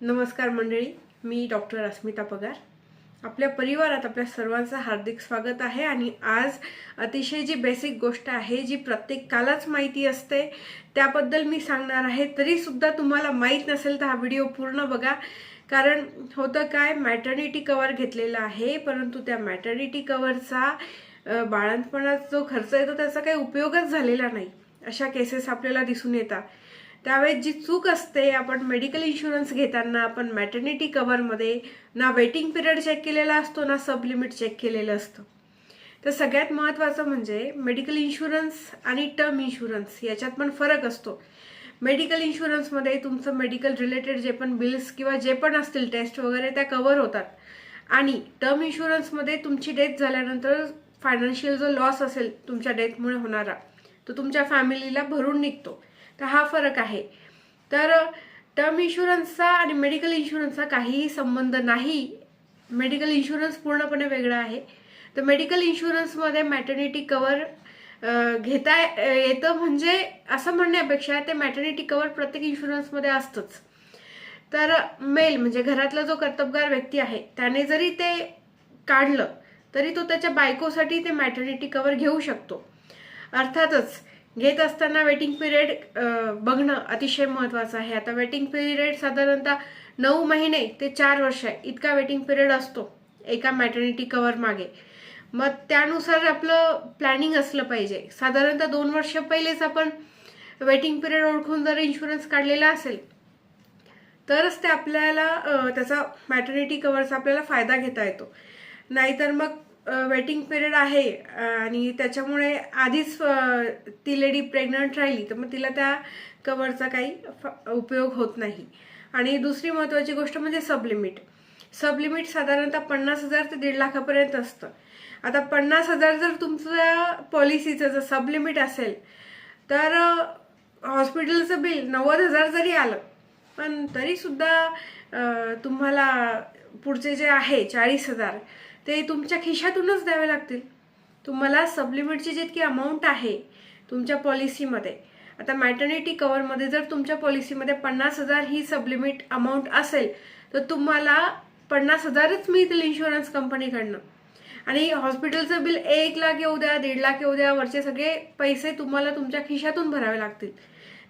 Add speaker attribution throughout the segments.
Speaker 1: नमस्कार मंडळी मी डॉक्टर अस्मिता पगार. आपल्या परिवारात आपल्या सर्वांचं हार्दिक स्वागत आहे आणि आज अतिशय जी बेसिक गोष्ट आहे जी प्रत्येकालाच माहिती असते त्याबद्दल मी सांगणार आहे. तरीसुद्धा तुम्हाला माहीत नसेल तर हा व्हिडिओ पूर्ण बघा. कारण होतं काय मॅटर्निटी कवर घेतलेला आहे परंतु त्या मॅटर्निटी कवरचा बाळंतपणाचा बाळंतपणात जो खर्च येतो त्याचा काही उपयोगच झालेला नाही. अशा केसेस आपल्याला दिसून येतात. त्यावेळेस जी चूक असते आपण मेडिकल इन्शुरन्स घेताना आपण मॅटर्निटी कवरमध्ये ना वेटिंग पिरियड चेक केलेला असतो ना सब लिमिट चेक केलेलं असतं. तर सगळ्यात महत्त्वाचं म्हणजे मेडिकल इन्शुरन्स आणि टर्म इन्शुरन्स याच्यात पण फरक असतो. मेडिकल इन्शुरन्समध्ये तुमचं मेडिकल रिलेटेड जे पण बिल्स किंवा जे पण असतील टेस्ट वगैरे त्या कव्हर होतात. आणि टर्म इन्शुरन्समध्ये तुमची डेथ झाल्यानंतर फायनान्शियल जो लॉस असेल तुमच्या डेथमुळे होणारा तो तुमच्या फॅमिलीला भरून निघतो. तर हा फरक आहे? तर टर्म इन्शुरन्सचा आणि मेडिकल इन्शुरन्सचा काहीही संबंध नाही. मेडिकल इन्शुरन्स पूर्णपणे वेगळा आहे. तर मेडिकल इन्शुरन्समध्ये मॅटर्निटी कवर घेता येतं म्हणजे असं म्हणण्यापेक्षा ते मॅटर्निटी कवर प्रत्येक इन्शुरन्समध्ये असतंच. तर मेल म्हणजे घरातला जो कर्तबगार व्यक्ती आहे त्याने जरी ते काढलं तरी तो त्याच्या बायकोसाठी ते मॅटर्निटी कवर घेऊ शकतो. अर्थातच घेत असताना वेटिंग पिरियड बघणं अतिशय महत्त्वाचं आहे. आता वेटिंग पिरियड साधारणतः नऊ महिने ते चार वर्ष इतका वेटिंग पिरियड असतो एका मॅटर्निटी कवर मागे. मग त्यानुसार आपलं प्लॅनिंग असलं पाहिजे. साधारणतः दोन वर्ष पहिलेच आपण वेटिंग पिरियड ओळखून जर इन्शुरन्स काढलेला असेल तरच ते आपल्याला त्याचा मॅटर्निटी कवरचा आपल्याला फायदा घेता येतो. नाहीतर मग वेटिंग पिरियड आहे. आणि त्याच्यामुळे आधीच ती लेडी प्रेग्नंट राहिली तर मग तिला त्या कवरचा काही फ- उपयोग होत नाही. आणि दुसरी महत्त्वाची गोष्ट म्हणजे सबलिमिट सबलिमिट साधारणतः पन्नास हजार ते दीड लाखापर्यंत असतं. आता पन्नास हजार जर तुमच्या पॉलिसीचं जर सबलिमिट असेल तर हॉस्पिटलचं बिल नव्वद हजार जरी आलं पण तरीसुद्धा तुम्हाला पुढचे जे आहे चाळीस हजार ते तुमच्या खिशातूनच द्यावे लागतील. तुम्हाला सबलिमिटची जितकी अमाऊंट आहे तुमच्या पॉलिसीमध्ये आता मॅटर्निटी कवरमध्ये जर तुमच्या पॉलिसीमध्ये पन्नास हजार ही सबलिमिट अमाऊंट असेल तर तुम्हाला पन्नास हजारच मिळतील इन्शुरन्स कंपनीकडनं आणि हॉस्पिटलचं बिल एक लाख येऊ द्या दीड लाख येऊ द्या वरचे सगळे पैसे तुम्हाला तुमच्या खिशातून भरावे लागतील.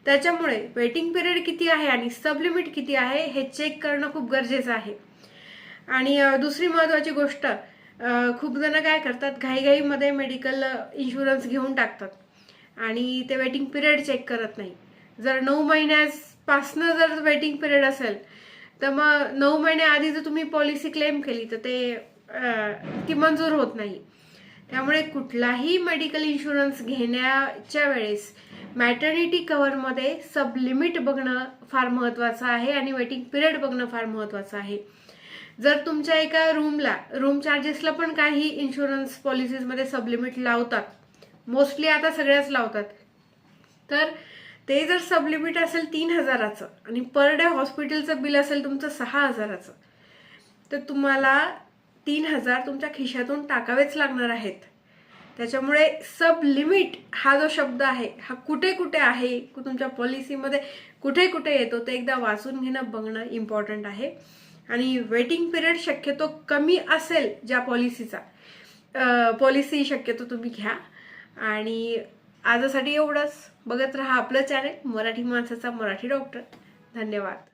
Speaker 1: त्याच्यामुळे वेटिंग पिरियड किती आहे आणि सबलिमिट किती आहे हे चेक करणं खूप गरजेचं आहे. आणि दुसरी महत्त्वाची गोष्ट खूप जण काय करतात घाईघाईमध्ये मेडिकल इन्शुरन्स घेऊन टाकतात. आणि ते वेटिंग पिरियड चेक करत नाही. जर नऊ महिन्यापासनं जर वेटिंग पिरियड असेल तर मग नऊ महिन्याआधी जर तुम्ही पॉलिसी क्लेम केली तर ते ती मंजूर होत नाही. त्यामुळे कुठलाही मेडिकल इन्शुरन्स घेण्याच्या वेळेस मॅटर्निटी कव्हरमध्ये सब लिमिट बघणं फार महत्त्वाचं आहे आणि वेटिंग पिरियड बघणं फार महत्त्वाचं आहे. जर तुमच्या एका रूमला रूम चार्जेसला पण काही इन्शुरन्स पॉलिसीजमध्ये सबलिमिट लावतात मोस्टली आता सगळ्याच लावतात तर ते जर सबलिमिट असेल तीन हजाराचं आणि पर डे हॉस्पिटलचं बिल असेल तुमचं सहा हजाराचं तर तुम्हाला तीन हजार तुमच्या खिशातून टाकावेच लागणार आहेत. त्याच्यामुळे सब लिमिट हा जो शब्द आहे हा कुठे कुठे आहे तुमच्या पॉलिसीमध्ये कुठे कुठे येतो ते एकदा वाचून घेणं बघणं इम्पॉर्टंट आहे. आणि वेटिंग पिरियड शक्यतो कमी असेल ज्या पॉलिसीचा पॉलिसी शक्यतो तुम्ही घ्या. आणि आजसाठी एवढंच. बघत राहा आपलं चॅनल मराठी माणसाचा मराठी डॉक्टर धन्यवाद.